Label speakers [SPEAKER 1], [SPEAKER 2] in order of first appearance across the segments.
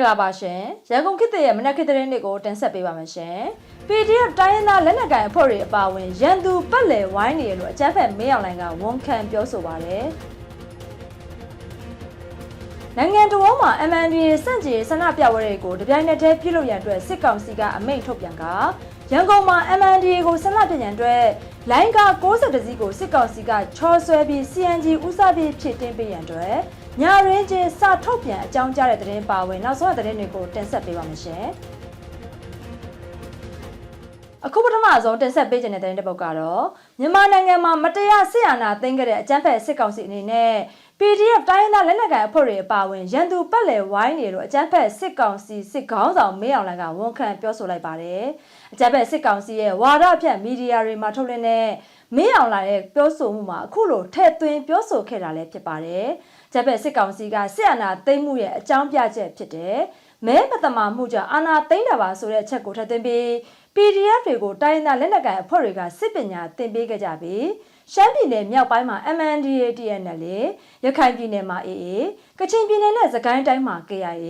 [SPEAKER 1] ္ဂလာပါရှင်ရန်ကုန်ခေတ်သစ်ရဲ့မနက်ခေတ်သတင်းတွေကိုတင်ဆက်ပေးပါမယ်ရှင် PDF တိုင်းရင်းသားလက်နက်ကိုင်အဖွဲ့တွေအပါအဝင်ရန်သူပတ်လည်ဝိုင်းနေရလို့အကြမ်းဖက်မင်းအောင်လိုင်ကဝန်ခံပြောဆိုပါတယ်နိုင်ငံတော်မှာ MNDA စန့်ကျင်ဆန္ဒပြပွဲတွေကိုတပြိုင်နက်တည်းပြုလုပ်ရန်အတွက်စစ်ကောင်စီကအမိန့်ထုတ်ပြန်ကရန်ကုန်မှာ MNDA ကိုဆန္ဒပြရန်အတွက်လိုင်းကား60စီးကိုစစ်ကောင်စီကချော်ဆွဲပြီး CNG ဥစားပြီးဖြည့်တင်းပေးရန်အတွက် ညရင်းချင်းစထုတ်ပြန်အကြောင်းကြားတဲ့သတင်းပါဝင်နောက်ဆုံးသတင်းတွေကိုတင်ဆက်ပေးပါမယ်ရှင်။အခုပထမဆုံးတင်ဆက်ပေးခြင်းတဲ့သတင်းတစ်ပုဒ်ကတော့မြန်မာနိုင်ငံမှာမတရားဆစ်အာဏာသိမ်းခဲ့တဲ့အကြမ်းဖက်စစ်ကောင်စီအနေနဲ့ PDF တိုင်းရင်းသားလက်နက်ကိုင်အဖွဲ့တွေအပါအဝင်ရန်သူပတ်လည်ဝိုင်းနေလို့အကြမ်းဖက်စစ်ကောင်စီစစ်ခေါင်းဆောင်မင်းအောင်လှိုင်ကဝန်ခံပြောဆိုလိုက်ပါတယ်။အကြမ်းဖက်စစ်ကောင်စီရဲ့ဝါဒဖြန့်မီဒီယာတွေမှာထုတ်လွှင့်တဲ့မင်းအောင်လှိုင်ရဲ့ပြောဆိုမှုမှာအခုလိုထည့်သွင်းပြောဆိုခဲ့တာလည်းဖြစ်ပါတယ်။ အကြမ်းဖက်စစ်ကောင်စီကစစ်အာဏာသိမ်းမှုရဲ့အကြောင်းပြချက်ဖြစ်တဲ့မဲမတမာမှုကြောင့်အာဏာသိမ်းတာပါဆိုတဲ့အချက်ကိုထည့်သွင်းပြီး PDF တွေကိုတိုင်းရင်းသားလက်နက်ကိုင်အဖွဲ့တွေကစစ်ပညာသင်ပေးခဲ့ကြပြီးရှမ်းပြည်နယ်မြောက်ပိုင်းမှာ MNDAA TNL ရခိုင်ပြည်နယ်မှာ AA ကချင်ပြည်နယ်နဲ့စကိုင်းတိုင်းမှာ KIA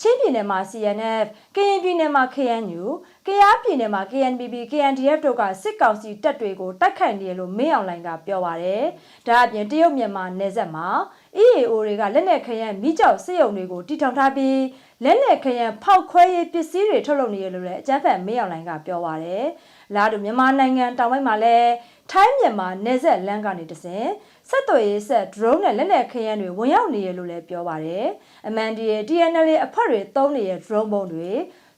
[SPEAKER 1] ချင်းပြည်နယ်မှာ CNF ကရင်ပြည်နယ်မှာ KNU ကယားပြည်နယ်မှာ KNPP KNDF တို့ကစစ်ကောင်စီတပ်တွေကိုတိုက်ခိုက်နေရလို့မင်းအောင်လှိုင်ကပြောပါရယ်ဒါအပြင်တရုတ်မြန်မာနယ်စပ်မှာ EAO တွေကလက်နက်ခရမ်းမိကြောက်စစ်ရုံတွေကိုတီထောင်ထားပြီးလက်နက်ခရမ်းဖောက်ခွဲရေးပစ္စည်းတွေထုတ်လုပ်နေရလို့လည်းအကြမ်းဖက်မင်းအောင်လှိုင်ကပြောပါရယ်လာတူမြန်မာနိုင်ငံတောင်ပိုင်းမှာလည်းထိုင်းမြန်မာနယ်စပ်လမ်းကနေတဆင်ဆက်သွယ်ရေးဆက် drone နဲ့လက်နက်ခရမ်းတွေဝင်ရောက်နေရလို့လည်းပြောပါတယ်။ MNDA TNL အဖွဲ့တွေသုံးနေတဲ့ drone ပုံတွေ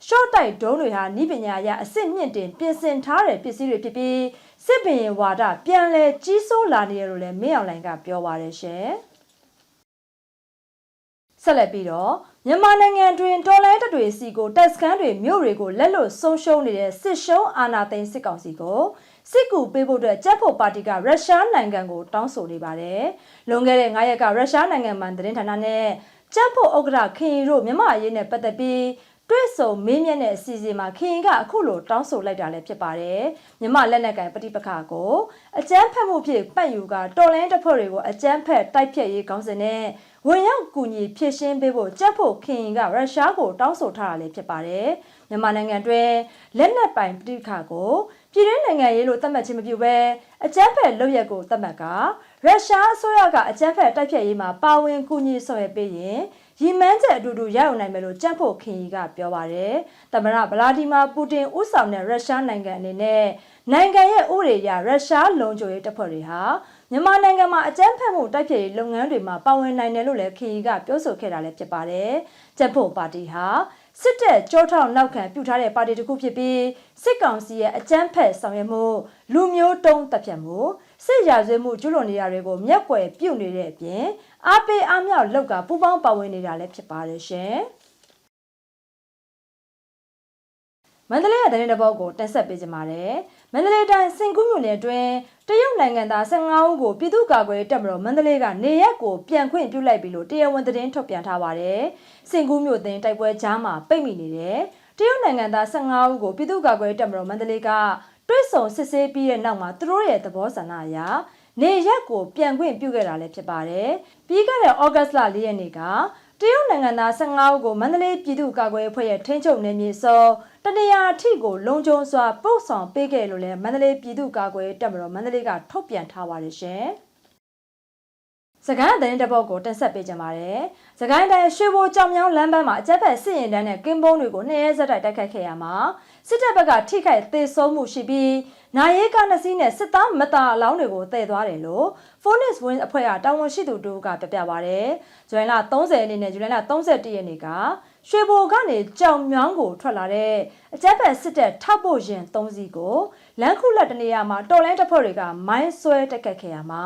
[SPEAKER 1] short တိုက် drone တွေဟာဤပညာအရအစစ်မြင့်တင်ပြင်ဆင်ထားတဲ့ပစ္စည်းတွေဖြစ်ပြီးစစ်ပင်ဝါဒပြန်လဲကြီးစိုးလာနေရလို့လည်းမင်းအောင်လှိုင်ကပြောပါတယ်ရှင်။ ဆက်လက်ပြီးတော့မြန်မာနိုင်ငံတွင်တော်လိုင်းတပ်တွေစီကိုတပ်စခန်းတွေမြို့တွေကိုလက်လွတ်ဆုံးရှုံးနေတဲ့စစ်ရှုံးအာဏာသိမ်းစစ်ကောင်စီကိုစစ်ကူပေးဖို့အတွက်ကြက်ဖို့ပါတီကရုရှားနိုင်ငံကိုတောင်းဆိုနေပါတယ်။လွန်ခဲ့တဲ့9ရက်ကရုရှားနိုင်ငံမှသတင်းဌာနနဲ့ကြက်ဖို့ဥက္ကဋ္ဌခင်ရီတို့မြန်မာအရေးနဲ့ပတ်သက်ပြီး တွေ့ဆုံမင်းမြတ်တဲ့အစီအစဉ်မှာခင်ရင်ကအခုလိုတောင်းဆိုလိုက်တာလည်းဖြစ်ပါတယ်မြမလက်နက်ကင်ပဋိပက္ခကိုအကြမ်းဖက်မှုဖြင့်ပတ်ယူကတော်လိုင်းတပ်ဖွဲ့တွေကိုအကြမ်းဖက်တိုက်ဖြတ်ရေးကောင်းစဉ်နဲ့ဝင်ရောက်ကူညီဖြည့်ရှင်းပေးဖို့ကြက်ဖို့ခင်ရင်ကရုရှားကိုတောင်းဆိုထားတာလည်းဖြစ်ပါတယ်မြန်မာနိုင်ငံတွင်လက်နက်ပိုင်ပဋိပက္ခကိုပြည်တွင်းနိုင်ငံရေးလို့သတ်မှတ်ခြင်းမပြုဘဲအကြမ်းဖက်လုပ်ရက်ကိုသတ်မှတ်ကရုရှားအစိုးရကအကြမ်းဖက်တိုက်ဖြတ်ရေးမှာပါဝင်ကူညီဆောင်ရွက်ပေးရင် ရီမန်းချက်အတူတူရအောင်နိုင်မယ်လို့ကြက်ဖို့ခင်ကြီးကပြောပါတယ်။သမ္မတဗလာဒီမာပူတင်ဦးဆောင်တဲ့ရုရှားနိုင်ငံအနေနဲ့နိုင်ငံရဲ့ဥပဒေအရရုရှားလုံခြုံရေးတပ်ဖွဲ့တွေဟာမြန်မာနိုင်ငံမှာအကြမ်းဖက်မှုတိုက်ဖျက်ရေးလုပ်ငန်းတွေမှာပါဝင်နိုင်တယ်လို့လည်းခင်ကြီးကပြောဆိုခဲ့တာလည်းဖြစ်ပါတယ်။ကြက်ဖို့ပါတီဟာစစ်တပ်ကြောထောက်နောက်ခံပြုထားတဲ့ပါတီတစ်ခုဖြစ်ပြီးစစ်ကောင်စီရဲ့အကြမ်းဖက်ဆောင်ရွက်မှုလူမျိုးတုံးတပ်ဖြတ်မှု စစ်ရာဇဝတ်မှုကျူးလွန်နေရတွေကိုမျက်ကွယ်ပြုတ်နေတဲ့အပြင်အားပေးအားမြောက်လောက်ကပူပေါင်းပါဝင်နေတာလည်းဖြစ်ပါတယ်ရှင်မန္တလေးရဲ့သတင်းတစ်ပုဒ်ကိုတင်ဆက်ပေးကြပါမယ်။မန္တလေးတိုင်းစင်ကူးမြို့နယ်အတွင်းတရုတ်နိုင်ငံသား15ဦးကိုပြည်သူ့ကာကွယ်တပ်မတော်မန္တလေးကနေရက်ကိုပြန်ခွင့်ပြုလိုက်ပြီလို့တရားဝင်သတင်းထုတ်ပြန်ထားပါတယ်။စင်ကူးမြို့တင်တိုက်ပွဲကြားမှာပိတ်မိနေတယ်။တရုတ်နိုင်ငံသား15ဦးကိုပြည်သူ့ကာကွယ်တပ်မတော်မန္တလေးက တွဲဆုံစစ်ဆေးပြီးတဲ့နောက်မှာသူတို့ရဲ့သဘောဆန္ဒအရနေရက်ကိုပြန်ခွင့်ပြုခဲ့တာလည်းဖြစ်ပါတယ်။ပြီးခဲ့တဲ့ဩဂတ်လ၄ရက်နေ့ကတရုတ်နိုင်ငံသား15ဦးကိုမန္တလေးပြည်သူ့ကာကွယ်အဖွဲ့ရဲ့ထိန်းချုပ်နယ်မြေစောတနေရာအထိကိုလုံခြုံစွာပို့ဆောင်ပေးခဲ့လို့လည်းမန္တလေးပြည်သူ့ကာကွယ်တပ်မတော်မန္တလေးကထုတ်ပြန်ထားပါတယ်ရှင်။ စကိုင်းတဲ့တပုတ်ကိုတင်ဆက်ပေးကြပါမယ်။စကိုင်းတိုင်းရွှေဘိုကြောင်မြောင်းလမ်းပန်းမှာအကြက်ဖက်စစ်ရင်တန်းနဲ့ကင်းပုံးတွေကိုနှစ်ရဲဇက်တိုက်တိုက်ခိုက်ခဲ့ရမှာစစ်တပ်ဘက်ကထိခိုက်သေဆုံးမှုရှိပြီးနိုင်ရဲကနှစ်စီးနဲ့စစ်သားမတာအလောင်းတွေကိုတည်သွားတယ်လို့ Phoenix Win အဖွဲ့ကတာဝန်ရှိသူတို့ကပြပြပါဗျ။ဇွန်လ30ရက်နေ့နဲ့ဇူလိုင်လ31ရက်နေ့ကရွှေဘိုကနေကြောင်မြောင်းကိုထွက်လာတဲ့အကြမ်းဖက်စစ်တပ်ထောက်ပို့ရင်၃စီးကိုလမ်းခုလက်တနေရာမှာတော်လိုင်းတပ်ဖွဲ့တွေကမိုင်းဆွဲတက်ခတ်ခဲ့ရမှာ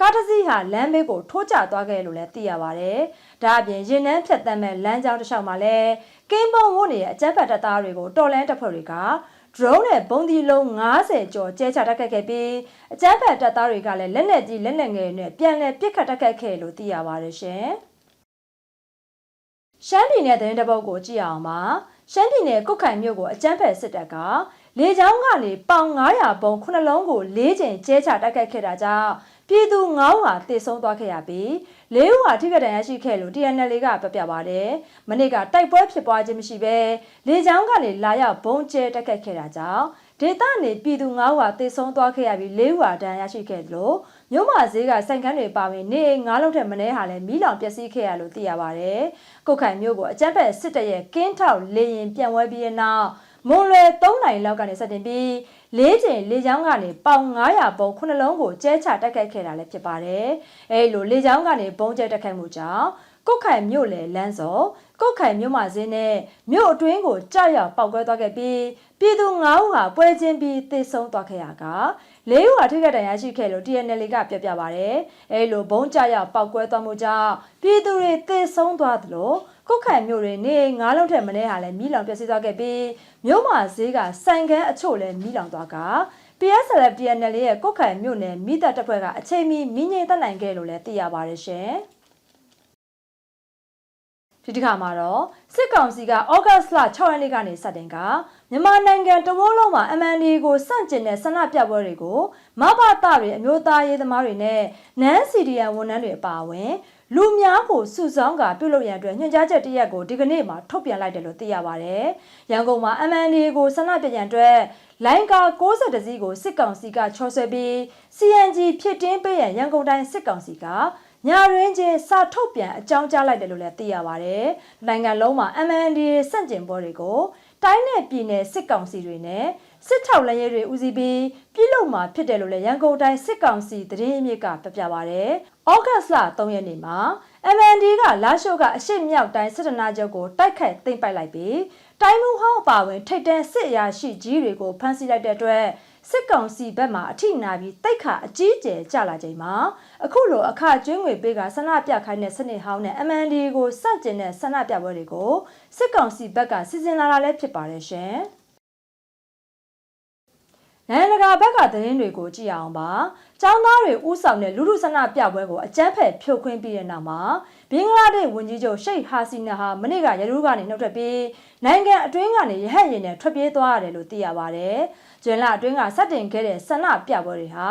[SPEAKER 1] ကားတစ်စီးဟာလမ်းဘေးကိုထိုးကျသွားခဲ့လို့လည်းသိရပါတယ်။ဒါအပြင်ရင်နှန်းဖြတ်တမ်းမဲ့လမ်းကြောင်းတစ်လျှောက်မှာလည်းကင်းပုံဝတ်နေတဲ့အကြမ်းဖက်တပ်သားတွေကိုတော်လိုင်းတပ်ဖွဲ့တွေက drone နဲ့ဘုံဒီလုံး90ကျော်ကျဲချတက်ခတ်ခဲ့ပြီးအကြမ်းဖက်တပ်သားတွေကလည်းလက်နက်ကြီးလက်နက်ငယ်နဲ့ပြန်လည်ပစ်ခတ်တက်ခတ်ခဲ့လို့သိရပါတယ်ရှင်။ရှမ်းပြည်နယ်သတင်းတပုတ်ကိုကြည့်အောင်ပါရှမ်းပြည်နယ်ကုတ်ခိုင်မြို့ကိုအကြမ်းဖက်စစ်တပ်ကလေကြောင်းကနေပေါင်900ပုံ9လုံးကို၄ချိန်ကျဲချတိုက်ခိုက်ခဲ့တာကြောင့် ပြည်သူ9ဦးဟာတေဆုံးသွားခဲ့ရပြီး၄ဦးဟာထိခိုက်ဒဏ်ရာရှိခဲ့လို့ TNL ကပြပြပါတယ်။မနေ့ကတိုက်ပွဲဖြစ်ပွားခြင်းမရှိဘဲလေကြောင်းကနေလာရောက်ဘုံကျဲတက်ခတ်ခဲ့တာကြောင့်ဒေသနေပြည်သူ9ဦးဟာတေဆုံးသွားခဲ့ရပြီး၄ဦးဟာဒဏ်ရာရရှိခဲ့တယ်လို့မြို့မဈေးကစိုင်ကန်းတွေပါဝင်နေအိမ်9လုံးထက်မနည်းဟာလည်းမိလောင်ပျက်စီးခဲ့ရလို့သိရပါတယ်။ကုတ်ခိုင်မြို့ကိုအကြမ်းဖက်စစ်တပ်ရဲ့ကင်းထောက်လေရင်ပြန်ဝဲပြီးတဲ့နောက် မွန်လွယ်3နိုင်လောက်ကနေစတင်ပြီးလေးချိန်လေချောင်းကနေပေါင်900ပုံခုနှလုံးကိုကျဲချတက်ခိုက်ခဲ့တာလည်းဖြစ်ပါတယ်။အဲလိုလေချောင်းကနေပုံကျဲတက်ခိုက်မှုကြောင့် ကုတ်ခိုင်မြို့လေလမ်းစော်ကုတ်ခိုင်မြို့မစင်းနဲ့မြို့အတွင်းကိုကြောက်ရောက်ပောက်ကွဲသွားခဲ့ပြီးပြည်သူ9ဦးဟာပွဲချင်းပြီးသေဆုံးသွားခဲ့ရက၄ဦးဟာထိခိုက်ဒဏ်ရာရှိခဲ့လို့ TNL ကပြပြပါဗျ။အဲလိုဘုံကြောက်ရောက်ပောက်ကွဲသွားမှုကြောင့်ပြည်သူတွေသေဆုံးသွားသလိုကုတ်ခိုင်မြို့တွင်နေငါးလုံးထက်မနည်းဟာလည်းမိလောင်ပျက်စီးသွားခဲ့ပြီးမြို့မှာဈေးကဆိုင်ကန်းအချို့လည်းမိလောင်သွားက PSLF TNL ရဲ့ကုတ်ခိုင်မြို့နယ်မိသက်တပ်ဖွဲ့ကအချိန်မီမိငိမ့်သက်နိုင်ခဲ့လို့လည်းသိရပါတယ်ရှင်။ ဒီတစ်ခါမှာတော့စစ်ကောင်စီကဩဂတ်စ်လ6ရက်နေ့ကနေစတင်ကမြန်မာနိုင်ငံတဝန်းလုံးမှာ MND ကိုစန့်ကျင်တဲ့ဆန္ဒပြပွဲတွေကိုမဘာတာတွေအမျိုးသားရေးသမားတွေနဲ့နန်းစီဒီယန်ဝန်ထမ်းတွေအပါအဝင်လူများကိုစုဆောင်းကပြုလုပ်ရန်အတွက်ညွှန်ကြားချက်တရက်ကိုဒီကနေ့မှာထုတ်ပြန်လိုက်တယ်လို့သိရပါဗျ။ရန်ကုန်မှာ MND ကိုဆန္ဒပြရန်အတွက်လိုင်းကာ60စီးကိုစစ်ကောင်စီကချော်ဆွဲပြီး CNG ဖြစ်တင်းပေးရန်ရန်ကုန်တိုင်းစစ်ကောင်စီက ညာရင်းချင်းစာထုတ်ပြန်အကြောင်းကြားလိုက်တယ်လို့လည်းသိရပါဗျ။နိုင်ငံလုံးမှာ MND စန့်ကျင်ပွဲတွေကိုတိုင်းနယ်ပြည်နယ်စစ်ကောင်စီတွေနဲ့စစ်ထောက်လမ်းရေးတွေဦးစီးပြီးပြုလုပ်မှာဖြစ်တယ်လို့လည်းရန်ကုန်တိုင်းစစ်ကောင်စီသတင်းအမြစ်ကပြပြပါဗျ။ဩဂတ်စ်လ3ရက်နေ့မှာ MND ကလာရှိုးကအရှိမြောက်တိုင်းစစ်တနာချုပ်ကိုတိုက်ခိုက်သိမ်းပိုက်လိုက်ပြီး တိုင်းမှုဟောင်းအပါဝင်ထိတ်တန်းစစ်အရာရှိကြီးတွေကိုဖမ်းဆီးလိုက်တဲ့အတွက်စစ်ကောင်စီဘက်မှအထိနာပြီးတိုက်ခါအကြီးကျယ်ကျလာချိန်မှာအခုလိုအခကျွင်းငွေပေးကဆန္ဒပြခိုင်းတဲ့စနစ်ဟောင်းနဲ့ MND ကိုစန့်ကျင်တဲ့ဆန္ဒပြပွဲတွေကိုစစ်ကောင်စီဘက်ကစီစဉ်လာတာလည်းဖြစ်ပါတယ်ရှင်။ နိုင်ငံတကာဘက်ကသတင်းတွေကိုကြည့်အောင်ပါ။ចောင်းသားတွေဥဆောင်တဲ့လူလူဆန္ဒပြပွဲကိုအကြမ်းဖက်ဖြိုခွင်းပြီးတဲ့နောက်မှာဘင်္ဂလားဒေ့ရှ်ဝန်ကြီးချုပ်ရှိတ်ဟာစီနာဟာမနေ့ကရရူးကနေနှုတ်ထွက်ပြီးနိုင်ငံအတွင်းကနေရဟတ်ရင်နဲ့ထွက်ပြေးသွားရတယ်လို့သိရပါတယ်။ကျွန်းလအတွင်းကစတင်ခဲ့တဲ့ဆန္ဒပြပွဲတွေဟာ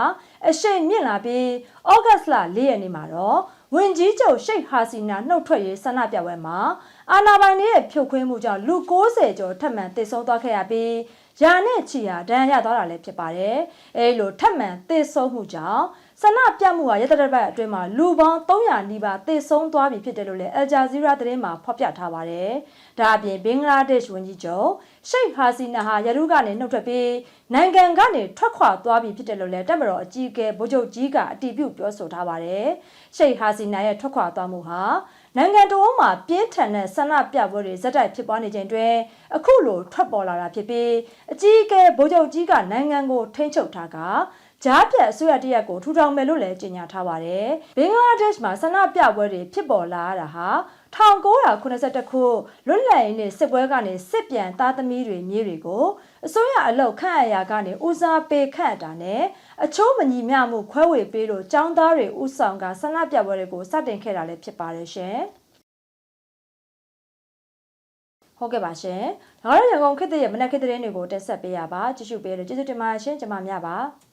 [SPEAKER 1] အရှိန်မြင့်လာပြီးဩဂတ်စ်လ၄ရက်နေ့မှာတော့ဝင်ကြီးချုပ်ရှိတ်ဟာစီနာနှုတ်ထွက်ရေးဆန္ဒပြပွဲမှာအာဏာပိုင်တွေရဲ့ဖြုတ်ခွင်းမှုကြောင့်လူ90ကျော်ထပ်မံသေဆုံးသွားခဲ့ရပြီး ယာနဲ့ချီဟာဒဏ်ရာရသွားတာလည်းဖြစ်ပါတယ်။အဲဒီလိုထပ်မံသေဆုံးမှုကြောင့်ဆန္ဒပြမှုဟာရတရပတ်အတွင်းမှာလူပေါင်း300နီးပါးသေဆုံးသွားပြီဖြစ်တယ်လို့လည်းအယ်ဂျာဇီးရာသတင်းမှာဖော်ပြထားပါတယ်။ဒါအပြင်ဘင်္ဂလားဒေ့ရှ်ဝန်ကြီးချုပ်ရှိတ်ဟာစီနာဟာရရုကနေနှုတ်ထွက်ပြီးနိုင်ငံကနေထွက်ခွာသွားပြီဖြစ်တယ်လို့လည်းတပ်မတော်အကြီးအကဲဗိုလ်ချုပ်ကြီးကအတည်ပြုပြောဆိုထားပါတယ်။ရှိတ်ဟာစီနာရဲ့ထွက်ခွာသွားမှုဟာ နိုင်ငံတော်မှာပြင်းထန်တဲ့ဆန္ဒပြပွဲတွေဇက်တိုက်ဖြစ်ပွားနေချိန်တွင်အခုလိုထွက်ပေါ်လာတာဖြစ်ပြီးအကြီးအကဲဗိုလ်ချုပ်ကြီးကနိုင်ငံကိုထိန်းချုပ်ထားကကြားပြတ်အစိုးရတရက်ကိုထူထောင်မယ်လို့လည်းကြေညာထားပါတယ်။ဘင်္ဂလားဒေ့ရှ်မှာဆန္ဒပြပွဲတွေဖြစ်ပေါ်လာတာဟာ1982ခုလွတ်လပ်ရေးနေ့စစ်ပွဲကနေစစ်ပြန်သားသမီးတွေမြေးတွေကို အစိုးရအလုပ်ခန့်အရာကနေဦးစားပေးခန့်တာနဲ့အချိုးမညီမျှမှုခွဲဝေပေးလို့ចောင်းသားတွေဥဆောင်ကဆန္ဒပြပွဲတွေကိုစတင်ခဲ့တာလည်းဖြစ်ပါတယ်ရှင်။ဟုတ်ကဲ့ပါရှင်။ဒါကတော့ရန်ကုန်ခေတ်သစ်ရဲ့မနက်ခေတ်သတင်းတွေကိုတက်ဆက်ပေးရပါကြည့်ရှုပေးလို့ကျေးဇူးတင်ပါတယ်ရှင်ကျွန်မများပါ။